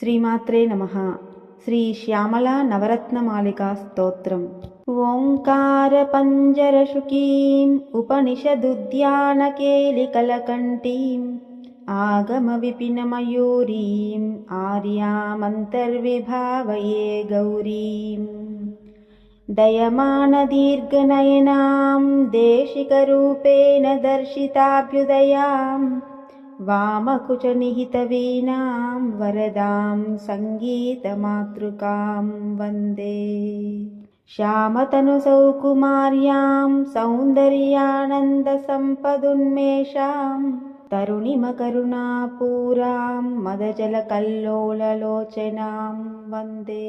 श्रीमात्रे नमः। श्रीश्यामलानवरत्नमालिकास्तोत्रम् ओङ्कारपञ्जरशुकीम् उपनिषदुद्यानकेलिकलकण्टीम् आगमविपिनमयूरीम् आर्यामन्तर्विभावये गौरीम्। दयमानदीर्घनयनां देशिकरूपेण दर्शिताभ्युदयाम् वामकुचनिहितवीनां वरदां सङ्गीतमातृकां वन्दे। श्यामतनुसौकुमार्यां सौन्दर्यानन्दसम्पदुन्मेषां तरुणिमकरुणापूरां मदजलकल्लोललोचनां वन्दे।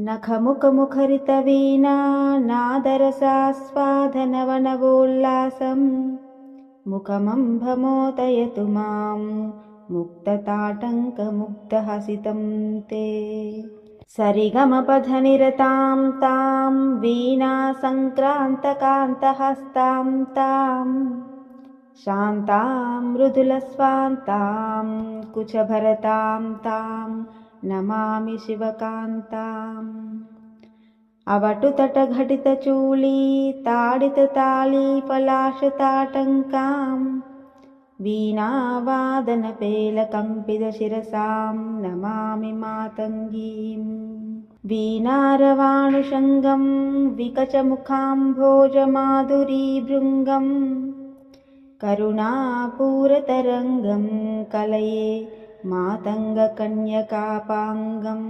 नखमुखमुखरितवीना नादरसास्वादनवनवोल्लासम् मुखमम्भमोदयतु मां मुक्तताटङ्कमुग्धहसितं ते। सरिगमपधनिरतां तां वीणासङ्क्रान्तकान्तहस्तां तां शान्तां मृदुलस्वान्तां कुचभरतां तां नमामि शिवकान्ताम् अवटुतटघटितचूली ताडिततालीफलाशताटङ्कां वीणावादनपेलकम्पितशिरसां नमामि मातङ्गीम्। वीणारवाणुषङ्गं विकचमुखाम्भोजमाधुरीभृङ्गम्। करुणापूरतरङ्गं कलये मातङ्गकन्यकापाङ्गम्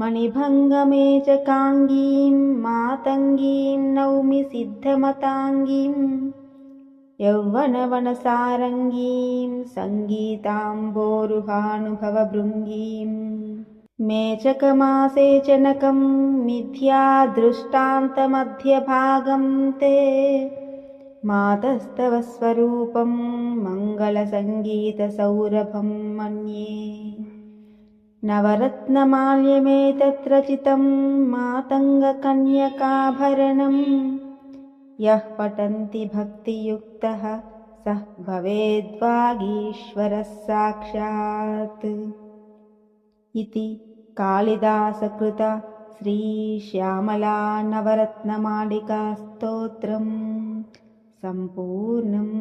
मणिभङ्गमे च काङ्गीं मातङ्गीं नौमि सिद्धमताङ्गीं यौवनवनसारङ्गीं सङ्गीताम्बोरुहानुभवभृङ्गीं मेचकमासेचनकं मिथ्यादृष्टान्तमध्यभागं ते मातस्तव स्वरूपं मङ्गलसङ्गीतसौरभं मन्ये नवरत्नमाल्यमेतत्रचितं मातङ्गकन्यकाभरणं यः पठन्ति भक्तियुक्तः सः भवेद्वागीश्वरः साक्षात्। इति कालिदासकृत श्रीश्यामला नवरत्नमालिकास्तोत्रं सम्पूर्णम्